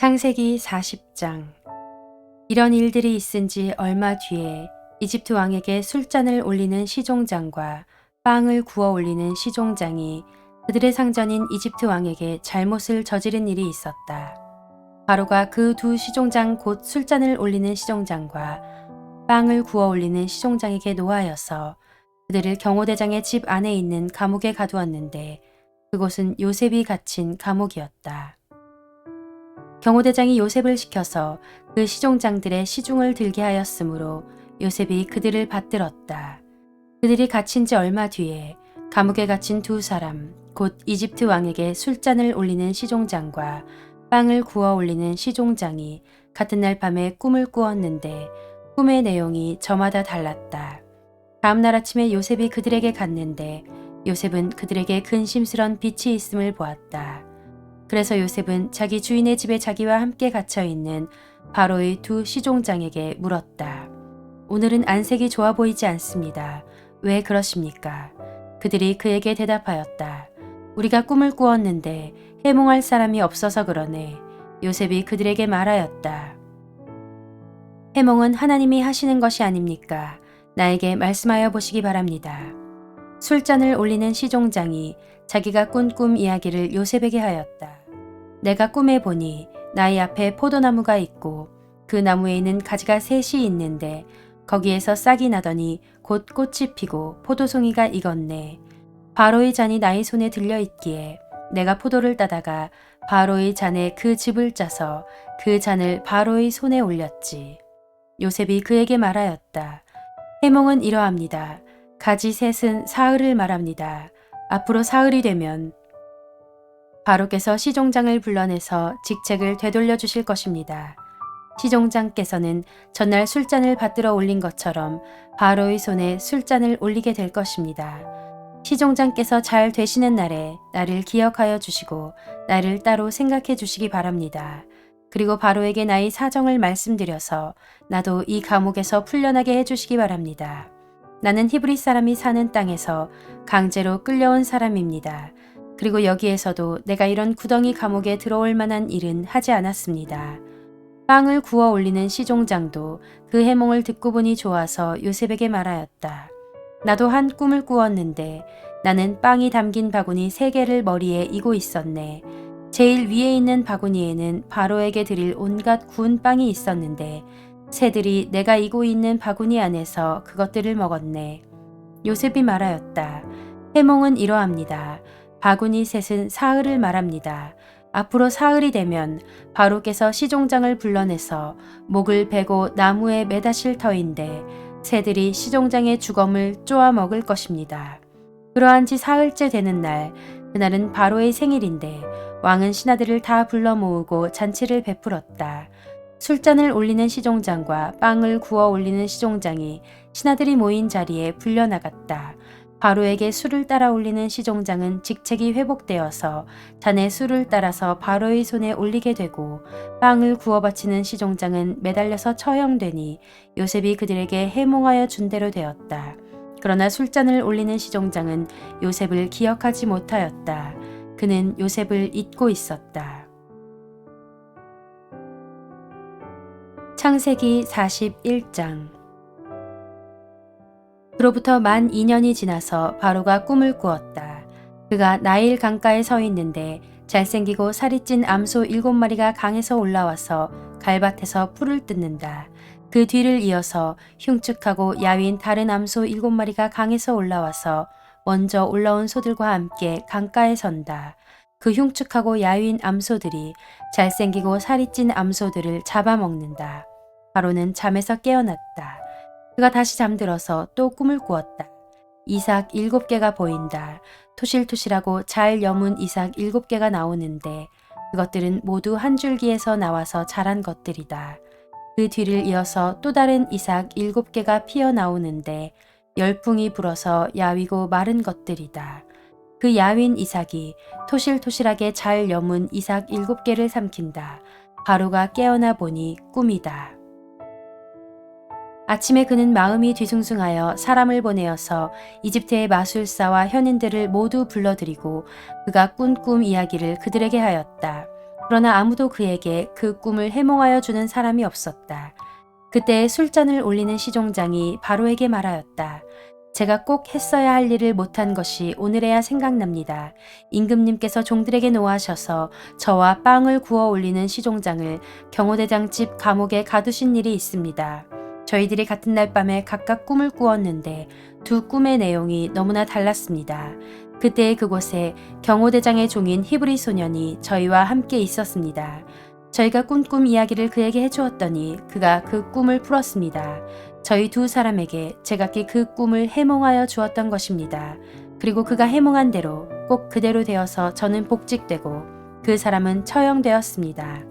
창세기 40장 이런 일들이 있은 지 얼마 뒤에 이집트 왕에게 술잔을 올리는 시종장과 빵을 구워 올리는 시종장이 그들의 상전인 이집트 왕에게 잘못을 저지른 일이 있었다. 바로가 그 두 시종장 곧 술잔을 올리는 시종장과 빵을 구워 올리는 시종장에게 노하여서 그들을 경호대장의 집 안에 있는 감옥에 가두었는데 그곳은 요셉이 갇힌 감옥이었다. 경호대장이 요셉을 시켜서 그 시종장들의 시중을 들게 하였으므로 요셉이 그들을 받들었다. 그들이 갇힌 지 얼마 뒤에 감옥에 갇힌 두 사람, 곧 이집트 왕에게 술잔을 올리는 시종장과 빵을 구워 올리는 시종장이 같은 날 밤에 꿈을 꾸었는데 꿈의 내용이 저마다 달랐다. 다음 날 아침에 요셉이 그들에게 갔는데 요셉은 그들에게 근심스런 빛이 있음을 보았다. 그래서 요셉은 자기 주인의 집에 자기와 함께 갇혀 있는 바로의 두 시종장에게 물었다. 오늘은 안색이 좋아 보이지 않습니다. 왜 그러십니까? 그들이 그에게 대답하였다. 우리가 꿈을 꾸었는데 해몽할 사람이 없어서 그러네. 요셉이 그들에게 말하였다. 해몽은 하나님이 하시는 것이 아닙니까? 나에게 말씀하여 보시기 바랍니다. 술잔을 올리는 시종장이 자기가 꾼 꿈 이야기를 요셉에게 하였다. 내가 꿈에 보니 나의 앞에 포도나무가 있고 그 나무에는 가지가 셋이 있는데 거기에서 싹이 나더니 곧 꽃이 피고 포도송이가 익었네. 바로의 잔이 나의 손에 들려 있기에 내가 포도를 따다가 바로의 잔에 그 즙을 짜서 그 잔을 바로의 손에 올렸지. 요셉이 그에게 말하였다. 해몽은 이러합니다. 가지 셋은 사흘을 말합니다. 앞으로 사흘이 되면 바로께서 시종장을 불러내서 직책을 되돌려 주실 것입니다. 시종장께서는 전날 술잔을 받들어 올린 것처럼 바로의 손에 술잔을 올리게 될 것입니다. 시종장께서 잘 되시는 날에 나를 기억하여 주시고 나를 따로 생각해 주시기 바랍니다. 그리고 바로에게 나의 사정을 말씀드려서 나도 이 감옥에서 풀려나게 해 주시기 바랍니다. 나는 히브리 사람이 사는 땅에서 강제로 끌려온 사람입니다. 그리고 여기에서도 내가 이런 구덩이 감옥에 들어올 만한 일은 하지 않았습니다. 빵을 구워 올리는 시종장도 그 해몽을 듣고 보니 좋아서 요셉에게 말하였다. 나도 한 꿈을 꾸었는데 나는 빵이 담긴 바구니 세 개를 머리에 이고 있었네. 제일 위에 있는 바구니에는 바로에게 드릴 온갖 구운 빵이 있었는데 새들이 내가 이고 있는 바구니 안에서 그것들을 먹었네. 요셉이 말하였다. 해몽은 이러합니다. 바구니 셋은 사흘을 말합니다. 앞으로 사흘이 되면 바로께서 시종장을 불러내서 목을 베고 나무에 매다실 터인데 새들이 시종장의 주검을 쪼아 먹을 것입니다. 그러한 지 사흘째 되는 날, 그날은 바로의 생일인데 왕은 신하들을 다 불러 모으고 잔치를 베풀었다. 술잔을 올리는 시종장과 빵을 구워 올리는 시종장이 신하들이 모인 자리에 불려나갔다. 바로에게 술을 따라 올리는 시종장은 직책이 회복되어서 잔에 술을 따라서 바로의 손에 올리게 되고 빵을 구워 바치는 시종장은 매달려서 처형되니 요셉이 그들에게 해몽하여 준 대로 되었다. 그러나 술잔을 올리는 시종장은 요셉을 기억하지 못하였다. 그는 요셉을 잊고 있었다. 창세기 41장 그로부터 만 2년이 지나서 바로가 꿈을 꾸었다. 그가 나일 강가에 서 있는데 잘생기고 살이 찐 암소 일곱 마리가 강에서 올라와서 갈밭에서 풀을 뜯는다. 그 뒤를 이어서 흉측하고 야윈 다른 암소 일곱 마리가 강에서 올라와서 먼저 올라온 소들과 함께 강가에 선다. 그 흉측하고 야윈 암소들이 잘생기고 살이 찐 암소들을 잡아먹는다. 바로는 잠에서 깨어났다. 그가 다시 잠들어서 또 꿈을 꾸었다. 이삭 일곱 개가 보인다. 토실토실하고 잘 여문 이삭 일곱 개가 나오는데 그것들은 모두 한 줄기에서 나와서 자란 것들이다. 그 뒤를 이어서 또 다른 이삭 일곱 개가 피어 나오는데 열풍이 불어서 야위고 마른 것들이다. 그 야윈 이삭이 토실토실하게 잘 여문 이삭 일곱 개를 삼킨다. 바로가 깨어나 보니 꿈이다. 아침에 그는 마음이 뒤숭숭하여 사람을 보내어서 이집트의 마술사와 현인들을 모두 불러들이고 그가 꾼 꿈 이야기를 그들에게 하였다. 그러나 아무도 그에게 그 꿈을 해몽하여 주는 사람이 없었다. 그때 술잔을 올리는 시종장이 바로에게 말하였다. 제가 꼭 했어야 할 일을 못한 것이 오늘에야 생각납니다. 임금님께서 종들에게 노하셔서 저와 빵을 구워 올리는 시종장을 경호대장 집 감옥에 가두신 일이 있습니다. 저희들이 같은 날 밤에 각각 꿈을 꾸었는데 두 꿈의 내용이 너무나 달랐습니다. 그때 그곳에 경호대장의 종인 히브리 소년이 저희와 함께 있었습니다. 저희가 꾼 꿈 이야기를 그에게 해주었더니 그가 그 꿈을 풀었습니다. 저희 두 사람에게 제각기 그 꿈을 해몽하여 주었던 것입니다. 그리고 그가 해몽한 대로 꼭 그대로 되어서 저는 복직되고 그 사람은 처형되었습니다.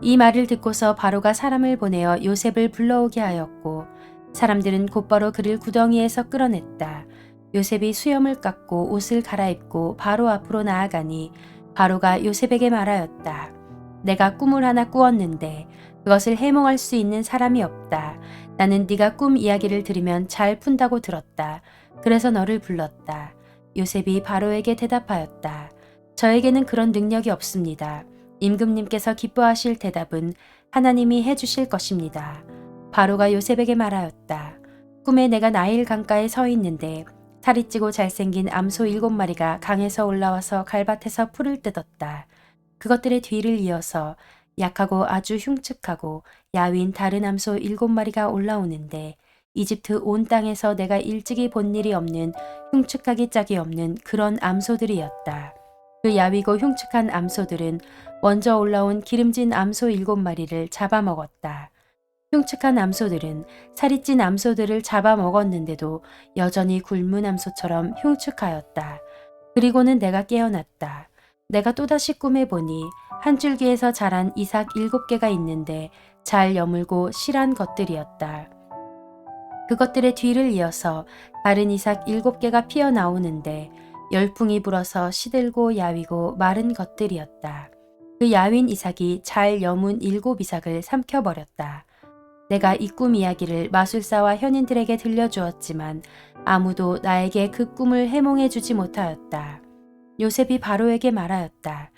이 말을 듣고서 바로가 사람을 보내어 요셉을 불러오게 하였고 사람들은 곧바로 그를 구덩이에서 끌어냈다. 요셉이 수염을 깎고 옷을 갈아입고 바로 앞으로 나아가니 바로가 요셉에게 말하였다. 내가 꿈을 하나 꾸었는데 그것을 해몽할 수 있는 사람이 없다. 나는 네가 꿈 이야기를 들으면 잘 푼다고 들었다. 그래서 너를 불렀다. 요셉이 바로에게 대답하였다. 저에게는 그런 능력이 없습니다. 임금님께서 기뻐하실 대답은 하나님이 해주실 것입니다. 바로가 요셉에게 말하였다. 꿈에 내가 나일 강가에 서 있는데 살이 찌고 잘생긴 암소 일곱 마리가 강에서 올라와서 갈밭에서 풀을 뜯었다. 그것들의 뒤를 이어서 약하고 아주 흉측하고 야윈 다른 암소 일곱 마리가 올라오는데 이집트 온 땅에서 내가 일찍이 본 일이 없는 흉측하기 짝이 없는 그런 암소들이었다. 그 야위고 흉측한 암소들은 먼저 올라온 기름진 암소 일곱 마리를 잡아먹었다. 흉측한 암소들은 살이 찐 암소들을 잡아먹었는데도 여전히 굶은 암소처럼 흉측하였다. 그리고는 내가 깨어났다. 내가 또다시 꿈에 보니 한 줄기에서 자란 이삭 일곱 개가 있는데 잘 여물고 실한 것들이었다. 그것들의 뒤를 이어서 다른 이삭 일곱 개가 피어 나오는데 열풍이 불어서 시들고 야위고 마른 것들이었다. 그 야윈 이삭이 잘 여문 일곱 이삭을 삼켜버렸다. 내가 이 꿈 이야기를 마술사와 현인들에게 들려주었지만 아무도 나에게 그 꿈을 해몽해 주지 못하였다. 요셉이 바로에게 말하였다.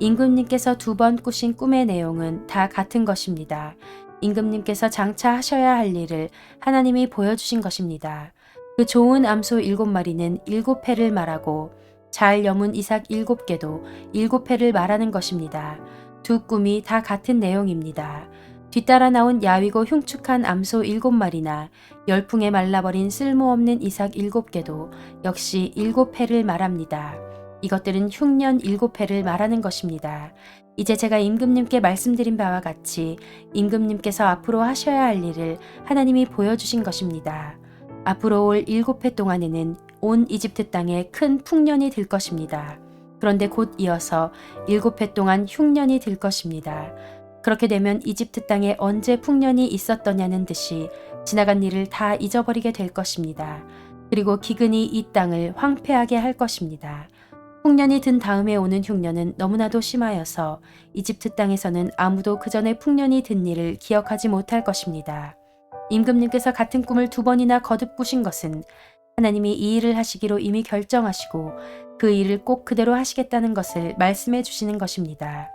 임금님께서 두 번 꾸신 꿈의 내용은 다 같은 것입니다. 임금님께서 장차 하셔야 할 일을 하나님이 보여주신 것입니다. 그 좋은 암소 일곱 마리는 일곱 해를 말하고 잘 여문 이삭 일곱 개도 일곱 해를 말하는 것입니다. 두 꿈이 다 같은 내용입니다. 뒤따라 나온 야위고 흉측한 암소 일곱 마리나 열풍에 말라버린 쓸모없는 이삭 일곱 개도 역시 일곱 해를 말합니다. 이것들은 흉년 일곱 해를 말하는 것입니다. 이제 제가 임금님께 말씀드린 바와 같이 임금님께서 앞으로 하셔야 할 일을 하나님이 보여주신 것입니다. 앞으로 올 일곱 해 동안에는 온 이집트 땅에 큰 풍년이 들 것입니다. 그런데 곧 이어서 일곱 해 동안 흉년이 들 것입니다. 그렇게 되면 이집트 땅에 언제 풍년이 있었더냐는 듯이 지나간 일을 다 잊어버리게 될 것입니다. 그리고 기근이 이 땅을 황폐하게 할 것입니다. 풍년이 든 다음에 오는 흉년은 너무나도 심하여서 이집트 땅에서는 아무도 그 전에 풍년이 든 일을 기억하지 못할 것입니다. 임금님께서 같은 꿈을 두 번이나 거듭 꾸신 것은 하나님이 이 일을 하시기로 이미 결정하시고 그 일을 꼭 그대로 하시겠다는 것을 말씀해 주시는 것입니다.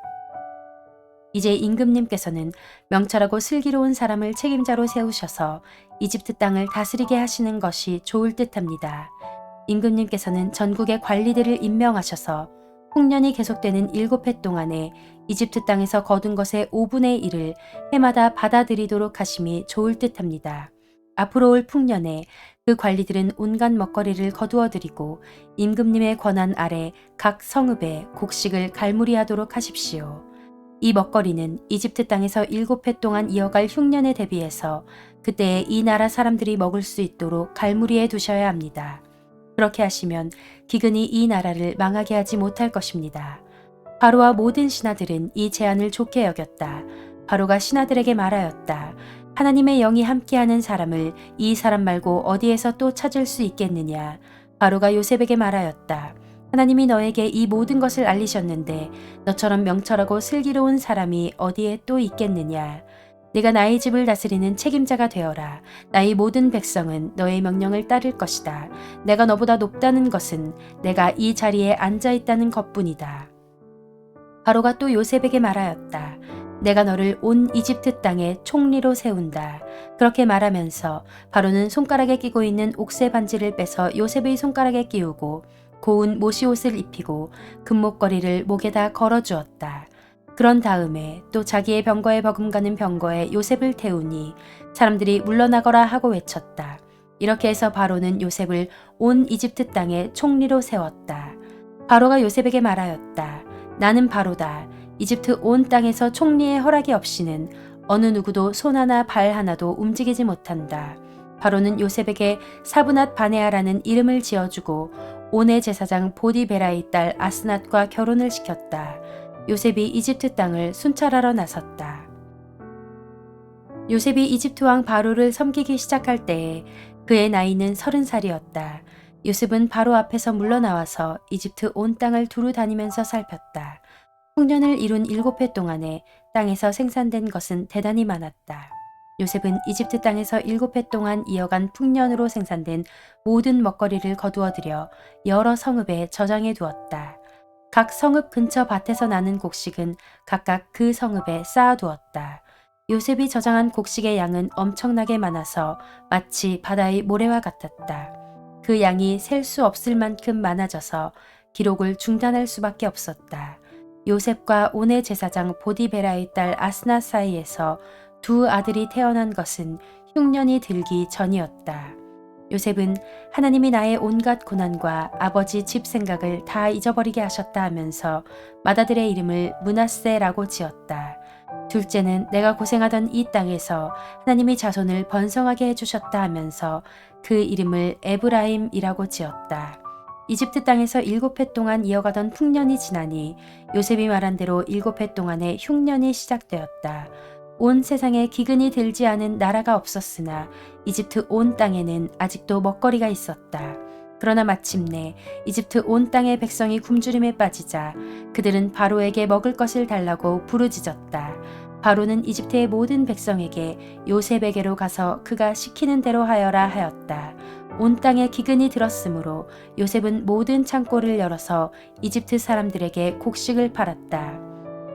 이제 임금님께서는 명철하고 슬기로운 사람을 책임자로 세우셔서 이집트 땅을 다스리게 하시는 것이 좋을 듯합니다. 임금님께서는 전국의 관리들을 임명하셔서 풍년이 계속되는 일곱 해 동안에 이집트 땅에서 거둔 것의 5분의 1을 해마다 받아들이도록 하심이 좋을 듯합니다. 앞으로 올 풍년에 그 관리들은 온갖 먹거리를 거두어들이고 임금님의 권한 아래 각 성읍에 곡식을 갈무리하도록 하십시오. 이 먹거리는 이집트 땅에서 일곱 해 동안 이어갈 흉년에 대비해서 그때에 이 나라 사람들이 먹을 수 있도록 갈무리해 두셔야 합니다. 그렇게 하시면 기근이 이 나라를 망하게 하지 못할 것입니다. 바로와 모든 신하들은 이 제안을 좋게 여겼다. 바로가 신하들에게 말하였다. 하나님의 영이 함께하는 사람을 이 사람 말고 어디에서 또 찾을 수 있겠느냐. 바로가 요셉에게 말하였다. 하나님이 너에게 이 모든 것을 알리셨는데 너처럼 명철하고 슬기로운 사람이 어디에 또 있겠느냐. 내가 나의 집을 다스리는 책임자가 되어라. 나의 모든 백성은 너의 명령을 따를 것이다. 내가 너보다 높다는 것은 내가 이 자리에 앉아 있다는 것뿐이다. 바로가 또 요셉에게 말하였다. 내가 너를 온 이집트 땅에 총리로 세운다. 그렇게 말하면서 바로는 손가락에 끼고 있는 옥새 반지를 빼서 요셉의 손가락에 끼우고 고운 모시옷을 입히고 금목걸이를 목에다 걸어주었다. 그런 다음에 또 자기의 병거에 버금가는 병거에 요셉을 태우니 사람들이 물러나거라 하고 외쳤다. 이렇게 해서 바로는 요셉을 온 이집트 땅에 총리로 세웠다. 바로가 요셉에게 말하였다. 나는 바로다. 이집트 온 땅에서 총리의 허락이 없이는 어느 누구도 손 하나 발 하나도 움직이지 못한다. 바로는 요셉에게 사브낫 바네아라는 이름을 지어주고 온의 제사장 보디베라의 딸 아스낫과 결혼을 시켰다. 요셉이 이집트 땅을 순찰하러 나섰다. 요셉이 이집트 왕 바로를 섬기기 시작할 때에 그의 나이는 서른 살이었다. 요셉은 바로 앞에서 물러나와서 이집트 온 땅을 두루 다니면서 살폈다. 흉년을 이룬 일곱 해 동안에 땅에서 생산된 것은 대단히 많았다. 요셉은 이집트 땅에서 일곱 해 동안 이어간 풍년으로 생산된 모든 먹거리를 거두어들여 여러 성읍에 저장해 두었다. 각 성읍 근처 밭에서 나는 곡식은 각각 그 성읍에 쌓아두었다. 요셉이 저장한 곡식의 양은 엄청나게 많아서 마치 바다의 모래와 같았다. 그 양이 셀 수 없을 만큼 많아져서 기록을 중단할 수밖에 없었다. 요셉과 온의 제사장 보디베라의 딸 아스나 사이에서 두 아들이 태어난 것은 흉년이 들기 전이었다. 요셉은 하나님이 나의 온갖 고난과 아버지 집 생각을 다 잊어버리게 하셨다 하면서 맏아들의 이름을 문하세라고 지었다. 둘째는 내가 고생하던 이 땅에서 하나님이 자손을 번성하게 해주셨다 하면서 그 이름을 에브라임이라고 지었다. 이집트 땅에서 일곱 해 동안 이어가던 풍년이 지나니 요셉이 말한 대로 일곱 해 동안의 흉년이 시작되었다. 온 세상에 기근이 들지 않은 나라가 없었으나 이집트 온 땅에는 아직도 먹거리가 있었다. 그러나 마침내 이집트 온 땅의 백성이 굶주림에 빠지자 그들은 바로에게 먹을 것을 달라고 부르짖었다. 바로는 이집트의 모든 백성에게 요셉에게로 가서 그가 시키는 대로 하여라 하였다. 온 땅에 기근이 들었으므로 요셉은 모든 창고를 열어서 이집트 사람들에게 곡식을 팔았다.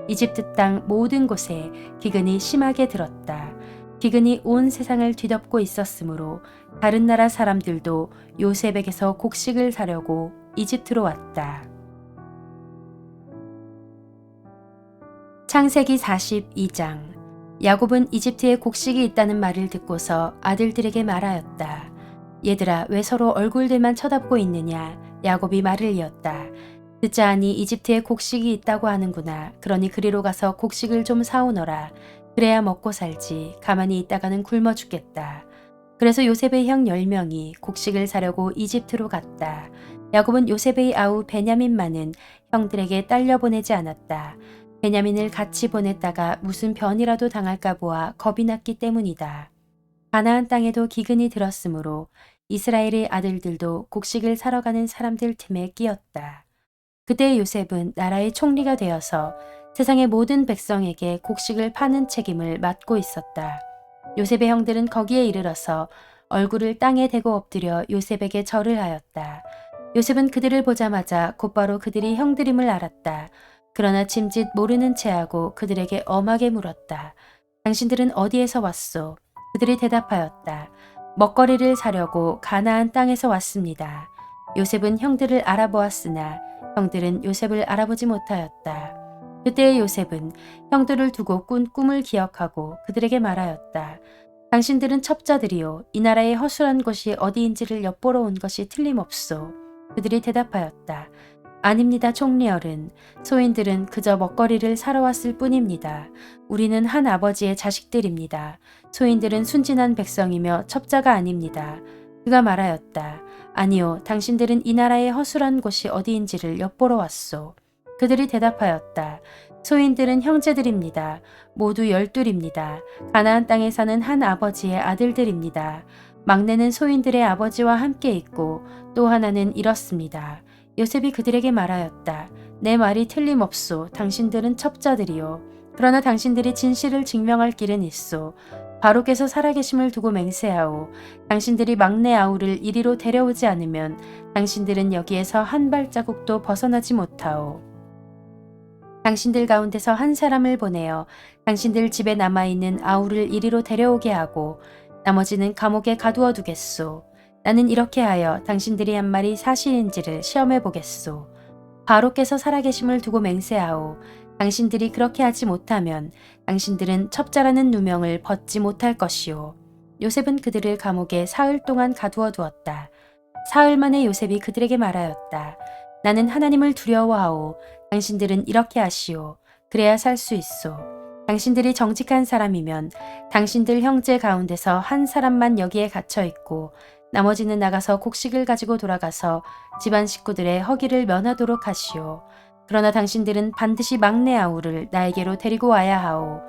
이집트 땅 모든 곳에 기근이 심하게 들었다. 기근이 온 세상을 뒤덮고 있었으므로 다른 나라 사람들도 요셉에게서 곡식을 사려고 이집트로 왔다. 창세기 42장 야곱은 이집트에 곡식이 있다는 말을 듣고서 아들들에게 말하였다. 얘들아 왜 서로 얼굴들만 쳐다보고 있느냐 야곱이 말을 이었다. 듣자 하니 이집트에 곡식이 있다고 하는구나. 그러니 그리로 가서 곡식을 좀 사오너라. 그래야 먹고 살지. 가만히 있다가는 굶어 죽겠다. 그래서 요셉의 형 10명이 곡식을 사려고 이집트로 갔다. 야곱은 요셉의 아우 베냐민만은 형들에게 딸려 보내지 않았다. 베냐민을 같이 보냈다가 무슨 변이라도 당할까 보아 겁이 났기 때문이다. 가나안 땅에도 기근이 들었으므로 이스라엘의 아들들도 곡식을 사러 가는 사람들 틈에 끼었다. 그때 요셉은 나라의 총리가 되어서 세상의 모든 백성에게 곡식을 파는 책임을 맡고 있었다. 요셉의 형들은 거기에 이르러서 얼굴을 땅에 대고 엎드려 요셉에게 절을 하였다. 요셉은 그들을 보자마자 곧바로 그들이 형들임을 알았다. 그러나 짐짓 모르는 체하고 그들에게 엄하게 물었다. 당신들은 어디에서 왔소? 그들이 대답하였다. 먹거리를 사려고 가나안 땅에서 왔습니다. 요셉은 형들을 알아보았으나 형들은 요셉을 알아보지 못하였다. 그때 요셉은 형들을 두고 꾼 꿈을 기억하고 그들에게 말하였다. 당신들은 첩자들이요. 이 나라의 허술한 곳이 어디인지를 엿보러 온 것이 틀림없소. 그들이 대답하였다. 아닙니다, 총리 어른. 소인들은 그저 먹거리를 사러 왔을 뿐입니다. 우리는 한 아버지의 자식들입니다. 소인들은 순진한 백성이며 첩자가 아닙니다. 그가 말하였다. 아니요, 당신들은 이 나라의 허술한 곳이 어디인지를 엿보러 왔소. 그들이 대답하였다. 소인들은 형제들입니다. 모두 열둘입니다. 가나안 땅에 사는 한 아버지의 아들들입니다. 막내는 소인들의 아버지와 함께 있고 또 하나는 이렇습니다. 요셉이 그들에게 말하였다. 내 말이 틀림없소. 당신들은 첩자들이요. 그러나 당신들이 진실을 증명할 길은 있소. 바로께서 살아계심을 두고 맹세하오. 당신들이 막내 아우를 이리로 데려오지 않으면 당신들은 여기에서 한 발자국도 벗어나지 못하오. 당신들 가운데서 한 사람을 보내어 당신들 집에 남아있는 아우를 이리로 데려오게 하고 나머지는 감옥에 가두어 두겠소. 나는 이렇게 하여 당신들이 한 말이 사실인지를 시험해 보겠소. 바로께서 살아계심을 두고 맹세하오. 당신들이 그렇게 하지 못하면 당신들은 첩자라는 누명을 벗지 못할 것이오. 요셉은 그들을 감옥에 사흘 동안 가두어 두었다. 사흘 만에 요셉이 그들에게 말하였다. 나는 하나님을 두려워하오. 당신들은 이렇게 하시오. 그래야 살 수 있소. 당신들이 정직한 사람이면 당신들 형제 가운데서 한 사람만 여기에 갇혀 있고 나머지는 나가서 곡식을 가지고 돌아가서 집안 식구들의 허기를 면하도록 하시오. 그러나 당신들은 반드시 막내 아우를 나에게로 데리고 와야 하오.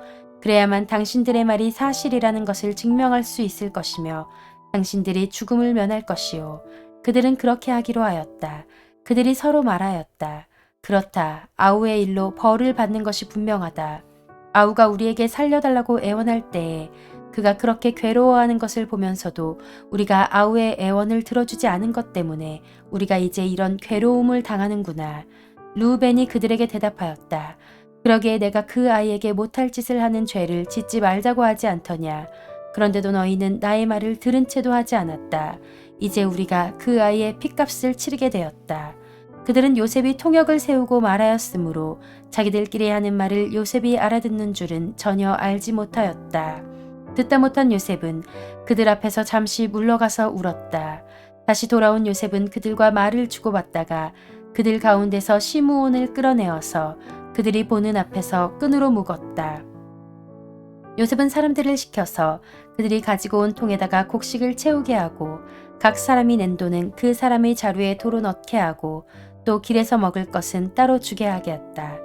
그래야만 당신들의 말이 사실이라는 것을 증명할 수 있을 것이며 당신들이 죽음을 면할 것이오. 그들은 그렇게 하기로 하였다. 그들이 서로 말하였다. 그렇다. 아우의 일로 벌을 받는 것이 분명하다. 아우가 우리에게 살려달라고 애원할 때에 그가 그렇게 괴로워하는 것을 보면서도 우리가 아우의 애원을 들어주지 않은 것 때문에 우리가 이제 이런 괴로움을 당하는구나. 루벤이 그들에게 대답하였다. 그러기에 내가 그 아이에게 못할 짓을 하는 죄를 짓지 말자고 하지 않더냐. 그런데도 너희는 나의 말을 들은 채도 하지 않았다. 이제 우리가 그 아이의 핏값을 치르게 되었다. 그들은 요셉이 통역을 세우고 말하였으므로 자기들끼리 하는 말을 요셉이 알아듣는 줄은 전혀 알지 못하였다. 듣다 못한 요셉은 그들 앞에서 잠시 물러가서 울었다. 다시 돌아온 요셉은 그들과 말을 주고받다가 그들 가운데서 시므온을 끌어내어서 그들이 보는 앞에서 끈으로 묶었다. 요셉은 사람들을 시켜서 그들이 가지고 온 통에다가 곡식을 채우게 하고 각 사람이 낸 돈은 그 사람의 자루에 도로 넣게 하고 또 길에서 먹을 것은 따로 주게 하게 했다.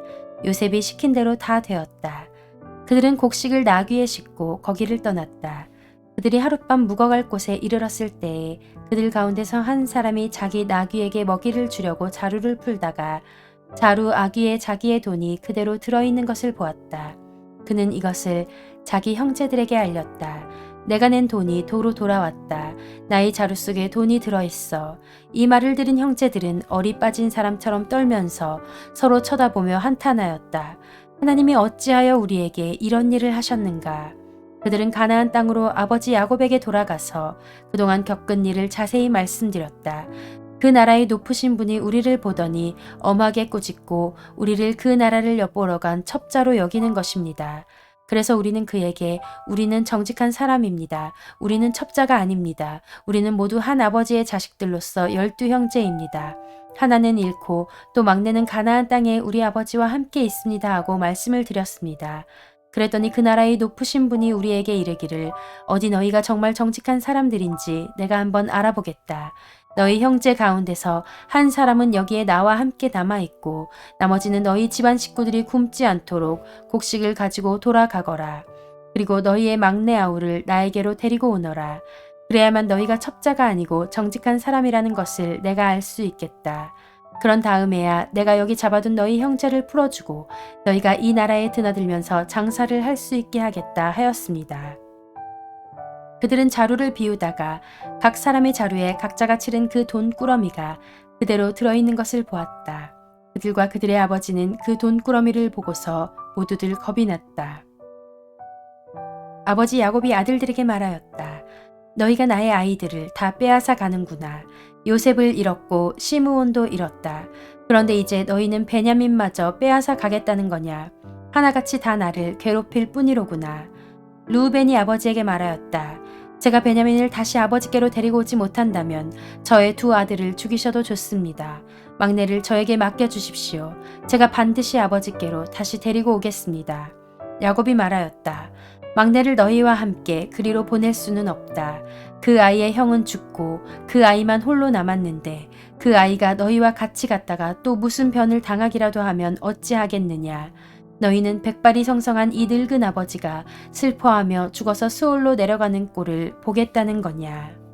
요셉이 시킨 대로 다 되었다. 그들은 곡식을 나귀에 싣고 거기를 떠났다. 그들이 하룻밤 묵어갈 곳에 이르렀을 때에 그들 가운데서 한 사람이 자기 나귀에게 먹이를 주려고 자루를 풀다가 자루 아귀에 자기의 돈이 그대로 들어있는 것을 보았다. 그는 이것을 자기 형제들에게 알렸다. 내가 낸 돈이 도로 돌아왔다. 나의 자루 속에 돈이 들어있어. 이 말을 들은 형제들은 어리 빠진 사람처럼 떨면서 서로 쳐다보며 한탄하였다. 하나님이 어찌하여 우리에게 이런 일을 하셨는가? 그들은 가나안 땅으로 아버지 야곱에게 돌아가서 그동안 겪은 일을 자세히 말씀드렸다. 그 나라의 높으신 분이 우리를 보더니 엄하게 꾸짖고 우리를 그 나라를 엿보러 간 첩자로 여기는 것입니다. 그래서 우리는 그에게 우리는 정직한 사람입니다. 우리는 첩자가 아닙니다. 우리는 모두 한 아버지의 자식들로서 열두 형제입니다. 하나는 잃고 또 막내는 가나안 땅에 우리 아버지와 함께 있습니다 하고 말씀을 드렸습니다. 그랬더니 그 나라의 높으신 분이 우리에게 이르기를 어디 너희가 정말 정직한 사람들인지 내가 한번 알아보겠다. 너희 형제 가운데서 한 사람은 여기에 나와 함께 남아 있고 나머지는 너희 집안 식구들이 굶지 않도록 곡식을 가지고 돌아가거라. 그리고 너희의 막내 아우를 나에게로 데리고 오너라. 그래야만 너희가 첩자가 아니고 정직한 사람이라는 것을 내가 알 수 있겠다. 그런 다음에야 내가 여기 잡아둔 너희 형제를 풀어주고 너희가 이 나라에 드나들면서 장사를 할 수 있게 하겠다 하였습니다. 그들은 자루를 비우다가 각 사람의 자루에 각자가 치른 그 돈꾸러미가 그대로 들어있는 것을 보았다. 그들과 그들의 아버지는 그 돈꾸러미를 보고서 모두들 겁이 났다. 아버지 야곱이 아들들에게 말하였다. 너희가 나의 아이들을 다 빼앗아 가는구나. 요셉을 잃었고 시므온도 잃었다. 그런데 이제 너희는 베냐민마저 빼앗아 가겠다는 거냐. 하나같이 다 나를 괴롭힐 뿐이로구나. 루벤이 아버지에게 말하였다. 제가 베냐민을 다시 아버지께로 데리고 오지 못한다면 저의 두 아들을 죽이셔도 좋습니다. 막내를 저에게 맡겨주십시오. 제가 반드시 아버지께로 다시 데리고 오겠습니다. 야곱이 말하였다. 막내를 너희와 함께 그리로 보낼 수는 없다. 그 아이의 형은 죽고 그 아이만 홀로 남았는데 그 아이가 너희와 같이 갔다가 또 무슨 변을 당하기라도 하면 어찌하겠느냐. 너희는 백발이 성성한 이 늙은 아버지가 슬퍼하며 죽어서 수월로 내려가는 꼴을 보겠다는 거냐.